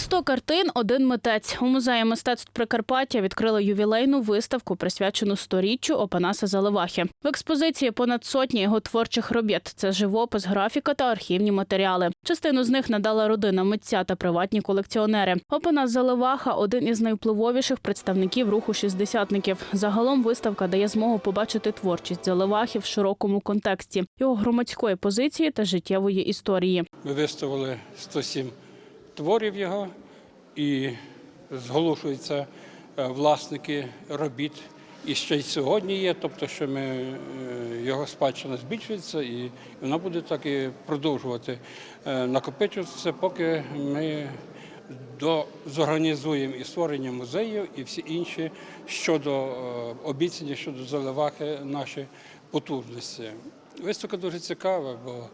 Сто картин, один митець. У музеї мистецтв Прикарпаття відкрили ювілейну виставку, присвячену сторіччю Опанаса Заливахи. В експозиції понад сотні його творчих робіт. Це живопис, графіка та архівні матеріали. Частину з них надала родина митця та приватні колекціонери. Опанас Заливаха один із найвпливовіших представників руху шістдесятників. Загалом виставка дає змогу побачити творчість Заливахи в широкому контексті, його громадської позиції та життєвої історії. Ми виставили 107 творів його і зголошуються е, власники робіт. І ще й сьогодні є, тобто, що ми, е, його спадщина збільшується і вона буде так і продовжувати е, накопичуватися, поки ми до, зорганізуємо і створення музею, і всі інші щодо обіцяння, щодо заливахи наші потужності. Виставка дуже цікава, бо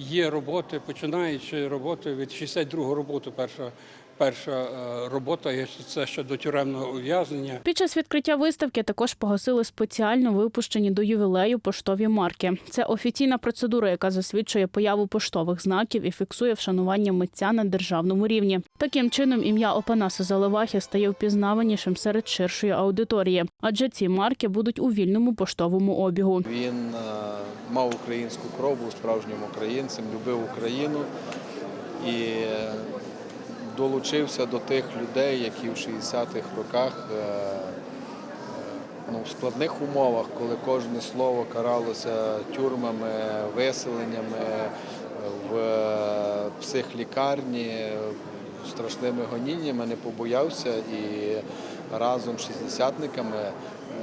є роботи, починаючи роботи від 62-го роботи, перша, перша е, робота, є це ще до тюремного ув'язнення. Під час відкриття виставки також погасили спеціально випущені до ювілею поштові марки. Це офіційна процедура, яка засвідчує появу поштових знаків і фіксує вшанування митця на державному рівні. Таким чином, ім'я Опанаса Заливахи стає впізнаванішим серед ширшої аудиторії, адже ці марки будуть у вільному поштовому обігу. Він е, мав українську кров, був справжнім українцем, любив Україну і е, долучився до тих людей, які в 60-х роках е, е, ну, в складних умовах, коли кожне слово каралося тюрмами, виселеннями в психлікарні, страшними гоніннями, не побоявся і разом з шістдесятниками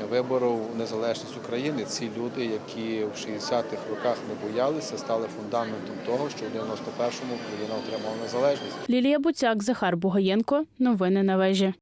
виборов незалежність України. Ці люди, які в 60-х роках не боялися, стали фундаментом того, що в 91-му Україна отримала незалежність. Лілія Буцяк, Захар Бугаєнко. Новини на вежі.